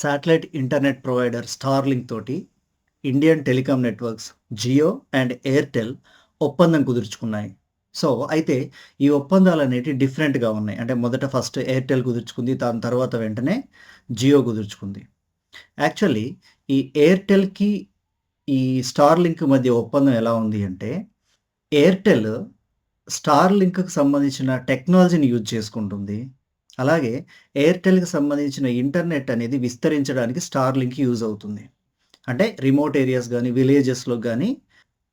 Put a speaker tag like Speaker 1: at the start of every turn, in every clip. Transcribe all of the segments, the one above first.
Speaker 1: Satellite internet provider Starlink తోటి Indian telecom networks Jio and Airtel ఒప్పందం కుదుర్చుకున్నాయి. So అయితే ఈ ఒప్పందాలు అనేవి డిఫరెంట్గా ఉన్నాయి. అంటే మొదట ఫస్ట్ ఎయిర్టెల్ కుదుర్చుకుంది దాని తర్వాత వెంటనే జియో కుదుర్చుకుంది. యాక్చువల్లీ ఈ ఎయిర్టెల్కి ఈ స్టార్లింక్ మధ్య ఒప్పందం ఎలా ఉంది అంటే ఎయిర్టెల్ స్టార్లింక్కి సంబంధించిన టెక్నాలజీని యూజ్ చేసుకుంటుంది. అలాగే ఎయిర్టెల్కి సంబంధించిన ఇంటర్నెట్ అనేది విస్తరించడానికి స్టార్లింక్ యూజ్ అవుతుంది. అంటే రిమోట్ ఏరియాస్ కానీ విలేజెస్లో కానీ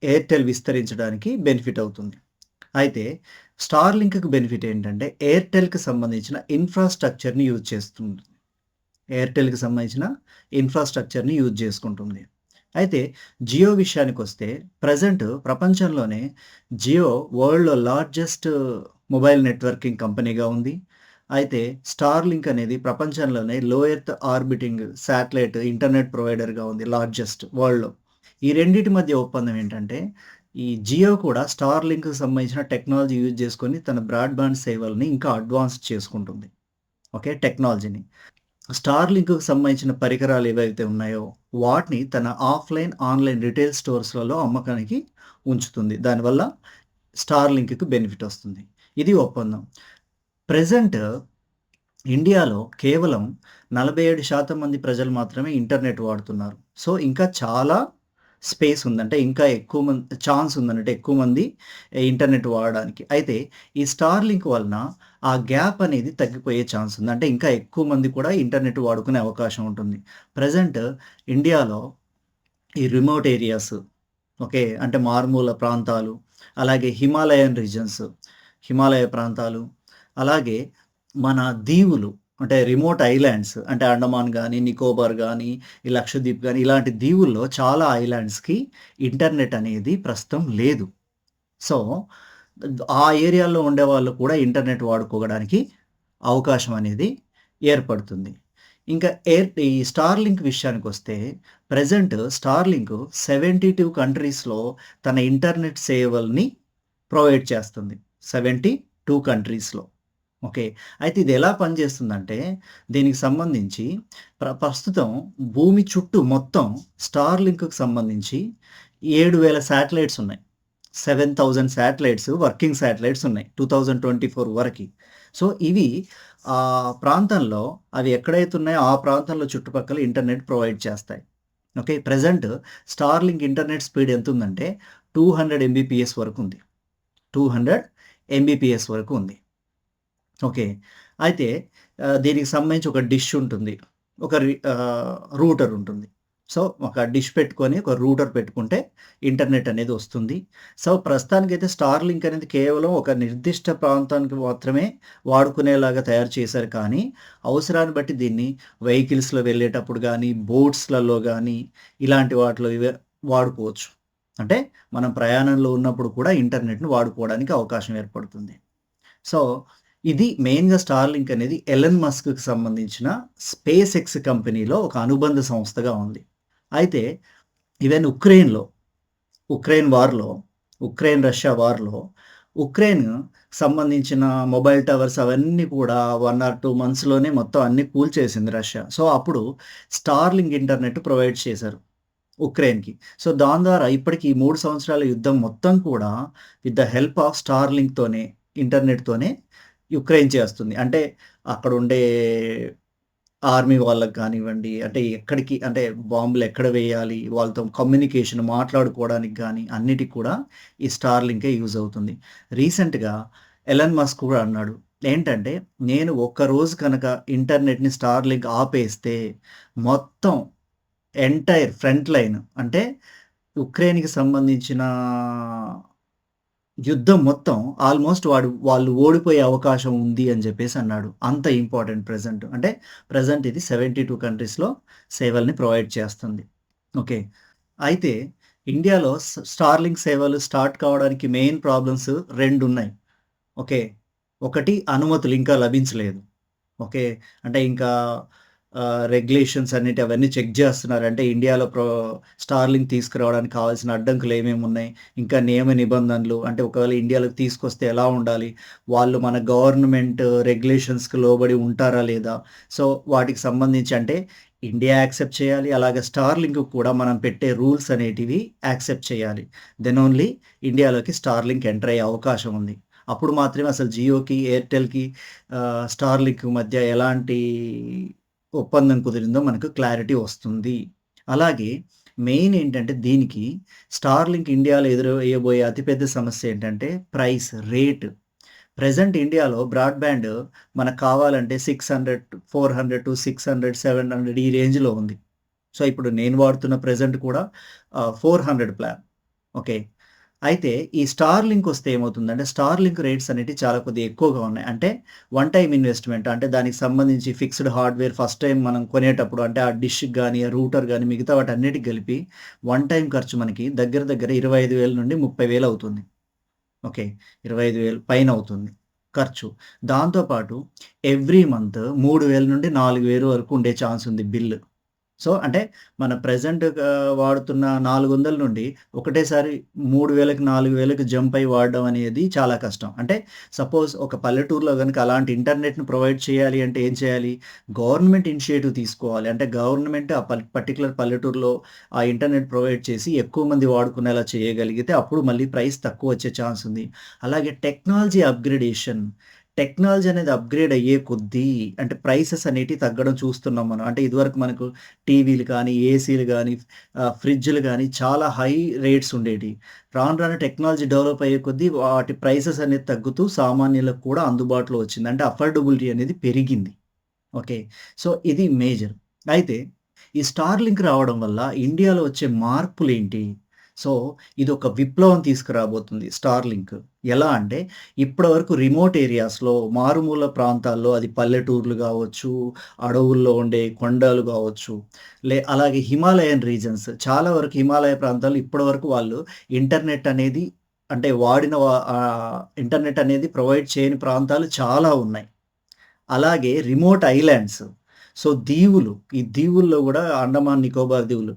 Speaker 1: ఎయిర్టెల్ విస్తరించడానికి బెనిఫిట్ అవుతుంది. అయితే స్టార్లింక్కి బెనిఫిట్ ఏంటంటే ఎయిర్టెల్కి సంబంధించిన ఇన్ఫ్రాస్ట్రక్చర్ని యూజ్ చేస్తుంది. ఎయిర్టెల్కి సంబంధించిన ఇన్ఫ్రాస్ట్రక్చర్ని యూజ్ చేసుకుంటుంది. అయితే జియో విషయానికి వస్తే ప్రజెంట్ ప్రపంచంలోనే జియో వరల్డ్లో లార్జెస్ట్ మొబైల్ నెట్వర్కింగ్ కంపెనీగా ఉంది. అయితే స్టార్లింక్ అనేది ప్రపంచంలోనే లో ఆర్బిటింగ్ శాటిలైట్ ఇంటర్నెట్ ప్రొవైడర్గా ఉంది లార్జెస్ట్ వరల్డ్లో ఈ రెండింటి మధ్య ఒప్పందం ఏంటంటే ఈ జియో కూడా స్టార్లింక్ సంబంధించిన టెక్నాలజీ యూజ్ చేసుకొని తన బ్రాడ్బ్యాండ్ సేవల్ని ఇంకా అడ్వాన్స్ చేసుకుంటుంది. ఓకే టెక్నాలజీని స్టార్లింక్కు సంబంధించిన పరికరాలు ఏవైతే ఉన్నాయో వాటిని తన ఆఫ్లైన్ ఆన్లైన్ రిటైల్ స్టోర్స్లలో అమ్మకానికి ఉంచుతుంది. దానివల్ల స్టార్లింక్కి బెనిఫిట్ వస్తుంది. ఇది ఒప్పందం. ప్రజెంట్ ఇండియాలో కేవలం నలభై ఏడు శాతం మంది ప్రజలు మాత్రమే ఇంటర్నెట్ వాడుతున్నారు. సో ఇంకా చాలా స్పేస్ ఉందంటే ఇంకా ఎక్కువ మంది ఛాన్స్ ఉందంటే ఎక్కువ మంది ఇంటర్నెట్ వాడడానికి. అయితే ఈ స్టార్ లింక్ వలన ఆ గ్యాప్ అనేది తగ్గిపోయే ఛాన్స్ ఉంది. అంటే ఇంకా ఎక్కువ మంది కూడా ఇంటర్నెట్ వాడుకునే అవకాశం ఉంటుంది. ప్రజెంట్ ఇండియాలో ఈ రిమోట్ ఏరియాస్ ఓకే అంటే మారుమూల ప్రాంతాలు అలాగే హిమాలయన్ రీజన్స్ హిమాలయ ప్రాంతాలు అలాగే మన దీవులు అంటే రిమోట్ ఐలాండ్స్ అంటే అండమాన్ కానీ నికోబార్ కానీ ఈ లక్షద్వీప్ కానీ ఇలాంటి దీవుల్లో చాలా ఐలాండ్స్కి ఇంటర్నెట్ అనేది ప్రస్తుతం లేదు. సో ఆ ఏరియాలో ఉండే వాళ్ళు కూడా ఇంటర్నెట్ వాడుకోవడానికి అవకాశం అనేది ఏర్పడుతుంది. ఇంకా ఎయిర్ ఈ స్టార్లింక్ విషయానికి వస్తే ప్రజెంట్ స్టార్లింక్ సెవెంటీ టూ కంట్రీస్లో తన ఇంటర్నెట్ సేవల్ని ప్రొవైడ్ చేస్తుంది. సెవెంటీ టూ కంట్రీస్లో. ఓకే. అయితే ఇది ఎలా పనిచేస్తుందంటే దీనికి సంబంధించి ప్ర ప్రస్తుతం భూమి చుట్టూ మొత్తం స్టార్ లింక్కి సంబంధించి ఏడు వేల శాటిలైట్స్ ఉన్నాయి. Seven thousand satellites working satellites ఉన్నాయి టూ థౌజండ్ ట్వంటీ ఫోర్ వరకు. సో ఇవి ఆ ప్రాంతంలో అవి ఎక్కడైతే ఉన్నాయో ఆ ప్రాంతంలో చుట్టుపక్కల ఇంటర్నెట్ ప్రొవైడ్ చేస్తాయి. Okay. Present Starlink internet speed ఎంత ఉందంటే టూ హండ్రెడ్ ఎంబీపీఎస్ వరకు ఉంది. టూ హండ్రెడ్ ఎంబీపీఎస్ వరకు ఉంది. ఓకే. అయితే దీనికి సంబంధించి ఒక డిష్ ఉంటుంది. ఒక రూటర్ ఉంటుంది. సో ఒక డిష్ పెట్టుకొని ఒక రూటర్ పెట్టుకుంటే ఇంటర్నెట్ అనేది వస్తుంది. సో ప్రస్తుతానికైతే స్టార్ లింక్ అనేది కేవలం ఒక నిర్దిష్ట ప్రాంతానికి మాత్రమే వాడుకునేలాగా తయారు చేశారు. కానీ అవసరాన్ని బట్టి దీన్ని వెహికల్స్లో వెళ్ళేటప్పుడు కానీ బోట్స్లలో కానీ ఇలాంటి వాటిలో వాడుకోవచ్చు. అంటే మనం ప్రయాణంలో ఉన్నప్పుడు కూడా ఇంటర్నెట్ని వాడుకోవడానికి అవకాశం ఏర్పడుతుంది. సో ఇది మెయిన్గా స్టార్లింక్ అనేది ఎలన్ మస్క్కి సంబంధించిన స్పేస్ ఎక్స్ కంపెనీలో ఒక అనుబంధ సంస్థగా ఉంది. అయితే ఈవెన్ ఉక్రెయిన్లో ఉక్రెయిన్ వార్లో ఉక్రెయిన్ రష్యా వార్లో ఉక్రెయిన్ సంబంధించిన మొబైల్ టవర్స్ అవన్నీ కూడా వన్ ఆర్ టూ మంత్స్లోనే మొత్తం అన్ని కూల్చేసింది రష్యా సో అప్పుడు స్టార్లింగ్ ఇంటర్నెట్ ప్రొవైడ్ చేశారు ఉక్రెయిన్కి సో దాని ద్వారా ఇప్పటికి ఈ మూడు సంవత్సరాల యుద్ధం మొత్తం కూడా విత్ ద హెల్ప్ ఆఫ్ స్టార్లింక్తోనే ఇంటర్నెట్తోనే యుక్రెయిన్ చేస్తుంది. అంటే అక్కడ ఉండే ఆర్మీ వాళ్ళకి కానివ్వండి అంటే ఎక్కడికి అంటే బాంబులు ఎక్కడ వేయాలి వాళ్ళతో కమ్యూనికేషన్ మాట్లాడుకోవడానికి కానీ అన్నిటికి కూడా ఈ స్టార్లింకే యూజ్ అవుతుంది. రీసెంట్గా ఎలన్ మస్క్ కూడా అన్నాడు ఏంటంటే నేను ఒక్కరోజు కనుక ఇంటర్నెట్ని స్టార్లింక్ ఆపేస్తే మొత్తం ఎంటైర్ ఫ్రంట్ లైన్ అంటే ఉక్రెయిన్కి సంబంధించిన యుద్ధం మొత్తం ఆల్మోస్ట్ వాడు వాళ్ళు ఓడిపోయే అవకాశం ఉంది అని చెప్పేసి అన్నాడు. అంత ఇంపార్టెంట్ ప్రజెంట్ అంటే ప్రజెంట్ ఇది సెవెంటీ టూ కంట్రీస్లో సేవల్ని ప్రొవైడ్ చేస్తుంది. ఓకే అయితే ఇండియాలో స్టార్లింగ్ సేవలు స్టార్ట్ కావడానికి మెయిన్ ప్రాబ్లమ్స్ రెండు ఉన్నాయి. ఓకే ఒకటి అనుమతులు ఇంకా లభించలేదు. ఓకే అంటే ఇంకా రెగ్యులేషన్స్ అన్నిటి అవన్నీ చెక్ చేస్తున్నారు అంటే ఇండియాలో ప్రో స్టార్లింగ్ తీసుకురావడానికి కావాల్సిన అడ్డంకులు ఏమేమి ఉన్నాయి ఇంకా నియమ నిబంధనలు అంటే ఒకవేళ ఇండియాలోకి తీసుకొస్తే ఎలా ఉండాలి వాళ్ళు మన గవర్నమెంట్ రెగ్యులేషన్స్కి లోబడి ఉంటారా లేదా సో వాటికి సంబంధించి అంటే ఇండియా యాక్సెప్ట్ చేయాలి. అలాగే స్టార్‌లింక్ కూడా మనం పెట్టే రూల్స్ అనేటివి యాక్సెప్ట్ చేయాలి. దెన్ ఓన్లీ ఇండియాలోకి స్టార్‌లింక్ ఎంటర్ అయ్యే అవకాశం ఉంది. అప్పుడు మాత్రమే అసలు జియోకి, ఎయిర్‌టెల్‌కి స్టార్‌లింక్ మధ్య ఎలాంటి ఒప్పందం కుదిరిందో మనకు క్లారిటీ వస్తుంది. అలాగే మెయిన్ ఏంటంటే దీనికి స్టార్‌లింక్ ఇండియాలో ఎదురయ్యబోయే అతిపెద్ద సమస్య ఏంటంటే ప్రైస్, రేట్. ప్రజెంట్ ఇండియాలో బ్రాడ్‌బ్యాండ్ మనకు కావాలంటే 600, 400-600, 700 ఈ రేంజ్‌లో ఉంది. సో, ఇప్పుడు నేను వాడుతున్న ప్రజెంట్ కూడా ఫోర్ హండ్రెడ్ ప్లాన్. ఓకే. అయితే ఈ స్టార్ లింక్ వస్తే ఏమవుతుందంటే స్టార్ లింక్ రేట్స్ అనేవి చాలా కొద్దిగా ఎక్కువగా ఉన్నాయి. అంటే వన్ టైం ఇన్వెస్ట్‌మెంట్ అంటే దానికి సంబంధించి ఫిక్స్డ్ హార్డ్‌వేర్ ఫస్ట్ టైం మనం కొనేటప్పుడు అంటే ఆ డిష్ కానీ ఆ రూటర్ కానీ మిగతా వాటి అన్నిటికి కలిపి వన్ టైం ఖర్చు మనకి దగ్గర దగ్గర 25,000 నుండి 30,000 అవుతుంది. ఓకే. 25,000 పైన అవుతుంది ఖర్చు. దాంతోపాటు ఎవ్రీ మంత్ మూడు వేల నుండి 4,000 వరకు ఉండే ఛాన్స్ ఉంది బిల్లు సో, అంటే మన ప్రజెంట్ వాడుతున్న వాడుతున్న 400 నుండి ఒకటేసారి 3,000కి, 4,000కి జంప్ అయ్యి వాడడం అనేది చాలా కష్టం. అంటే సపోజ్ ఒక పల్లెటూరులో కనుక అలాంటి ఇంటర్నెట్ను ప్రొవైడ్ చేయాలి అంటే ఏం చేయాలి? గవర్నమెంట్ ఇనిషియేటివ్ తీసుకోవాలి. అంటే గవర్నమెంట్ ఆ పర్టికులర్ పర్టిక్యులర్ పల్లెటూరులో ఆ ఇంటర్నెట్ ప్రొవైడ్ చేసి ఎక్కువ మంది వాడుకునేలా చేయగలిగితే అప్పుడు మళ్ళీ ప్రైస్ తక్కువ వచ్చే ఛాన్స్ ఉంది. అలాగే టెక్నాలజీ అప్‌గ్రేడేషన్. టెక్నాలజీ అనేది అప్‌గ్రేడ్ అయ్యే కొద్దీ అంటే ప్రైసెస్ అనేటివి తగ్గడం చూస్తున్నాం మనం. అంటే ఇదివరకు మనకు టీవీలు కానీ, ఏసీలు కానీ ఫ్రిడ్జ్‌లు కానీ చాలా హై రేట్స్ ఉండేవి రాను రాను టెక్నాలజీ డెవలప్ అయ్యే కొద్దీ వాటి ప్రైసెస్ అనేది తగ్గుతూ సామాన్యులకు కూడా అందుబాటులో వచ్చింది. అంటే అఫోర్డబిలిటీ అనేది పెరిగింది. ఓకే. సో, ఇది మేజర్. అయితే ఈ స్టార్‌లింక్ రావడం వల్ల ఇండియాలో వచ్చే మార్పులు ఏంటి సో, ఇది ఒక విప్లవం తీసుకురాబోతుంది స్టార్‌లింక్. ఎలా అంటే ఇప్పటివరకు రిమోట్ ఏరియాస్‌లో మారుమూల ప్రాంతాల్లో అది పల్లెటూర్లు కావచ్చు అడవుల్లో ఉండే కొండలు కావచ్చు లే అలాగే హిమాలయన్ రీజన్స్ చాలా వరకు హిమాలయ ప్రాంతాలు ఇప్పటివరకు వాళ్ళు ఇంటర్నెట్ అనేది అంటే వాడిన వా ఇంటర్నెట్ అనేది ప్రొవైడ్ చేయని ప్రాంతాలు చాలా ఉన్నాయి. అలాగే రిమోట్ ఐలాండ్స్. సో, దీవులు. ఈ దీవుల్లో కూడా అండమాన్, నికోబార్ దీవులు.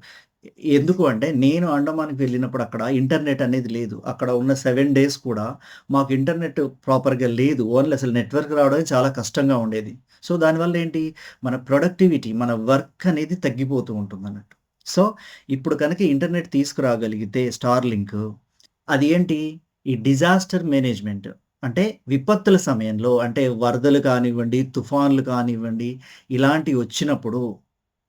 Speaker 1: ఎందుకు అంటే నేను అండమాన్‌కి వెళ్ళినప్పుడు అక్కడ ఇంటర్నెట్ అనేది లేదు. అక్కడ ఉన్న సెవెన్ డేస్ కూడా మాకు ఇంటర్నెట్ ప్రాపర్‌గా లేదు. ఓన్లీ అసలు నెట్వర్క్ రావడం చాలా కష్టంగా ఉండేది. సో, దానివల్ల ఏంటి? మన ప్రొడక్టివిటీ, మన వర్క్ అనేది తగ్గిపోతూ ఉంటుంది అన్నట్టు సో, ఇప్పుడు కనుక ఇంటర్నెట్ తీసుకురాగలిగితే స్టార్ లింక్ అది ఏంటి? ఈ డిజాస్టర్ మేనేజ్‌మెంట్. అంటే విపత్తుల సమయంలో అంటే వరదలు కానివ్వండి, తుఫాన్లు కానివ్వండి, ఇలాంటివి వచ్చినప్పుడు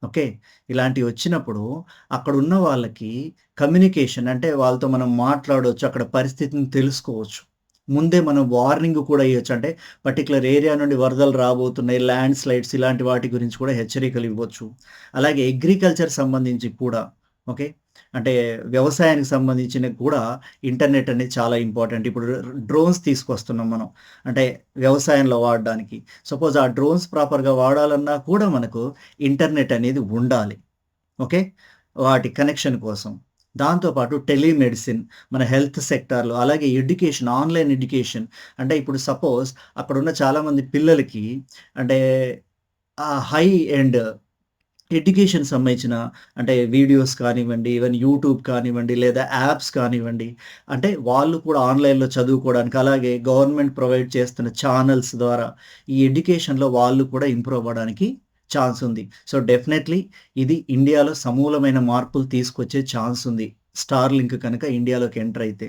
Speaker 1: ఓకే. ఇలాంటివి వచ్చినప్పుడు అక్కడున్న వాళ్ళకి కమ్యూనికేషన్ అంటే వాళ్ళతో మనం మాట్లాడవచ్చు అక్కడ పరిస్థితిని తెలుసుకోవచ్చు. ముందే మనం వార్నింగ్ కూడా ఇవ్వచ్చు అంటే పర్టికులర్ ఏరియా నుండి వరదలు రాబోతున్నాయి. ల్యాండ్ స్లైడ్స్ ఇలాంటి వాటి గురించి కూడా హెచ్చరికలు ఇవ్వచ్చు. అలాగే అగ్రికల్చర్ సంబంధించి కూడా ఓకే. అంటే వ్యవసాయానికి సంబంధించినవి కూడా ఇంటర్నెట్ అనేది చాలా ఇంపార్టెంట్. ఇప్పుడు డ్రోన్స్ తీసుకొస్తున్నాం మనం. అంటే వ్యవసాయంలో వాడడానికి. సపోజ్ ఆ డ్రోన్స్ ప్రాపర్‌గా వాడాలన్నా కూడా మనకు ఇంటర్నెట్ అనేది ఉండాలి. ఓకే. వాటి కనెక్షన్ కోసం. దాంతో పాటు టెలిమెడిసిన్, మన హెల్త్ సెక్టార్‌లో అలాగే ఎడ్యుకేషన్, ఆన్‌లైన్ ఎడ్యుకేషన్. అంటే ఇప్పుడు సపోజ్ అక్కడున్న చాలామంది పిల్లలకి అంటే హై ఎండ్ ఎడ్యుకేషన్ సంబంధించిన అంటే వీడియోస్ కానివ్వండి, ఈవెన్ యూట్యూబ్ కానివ్వండి, లేదా యాప్స్ కానివ్వండి. అంటే వాళ్ళు కూడా ఆన్‌లైన్‌లో చదువుకోవడానికి అలాగే గవర్నమెంట్ ప్రొవైడ్ చేస్తున్న ఛానల్స్ ద్వారా ఈ ఎడ్యుకేషన్‌లో వాళ్ళు కూడా ఇంప్రూవ్ అవ్వడానికి ఛాన్స్ ఉంది. సో, డెఫినెట్‌లీ ఇది ఇండియాలో సమూలమైన మార్పులు తీసుకొచ్చే ఛాన్స్ ఉంది. స్టార్‌లింక్ కనుక ఇండియాలోకి ఎంటర్ అయితే.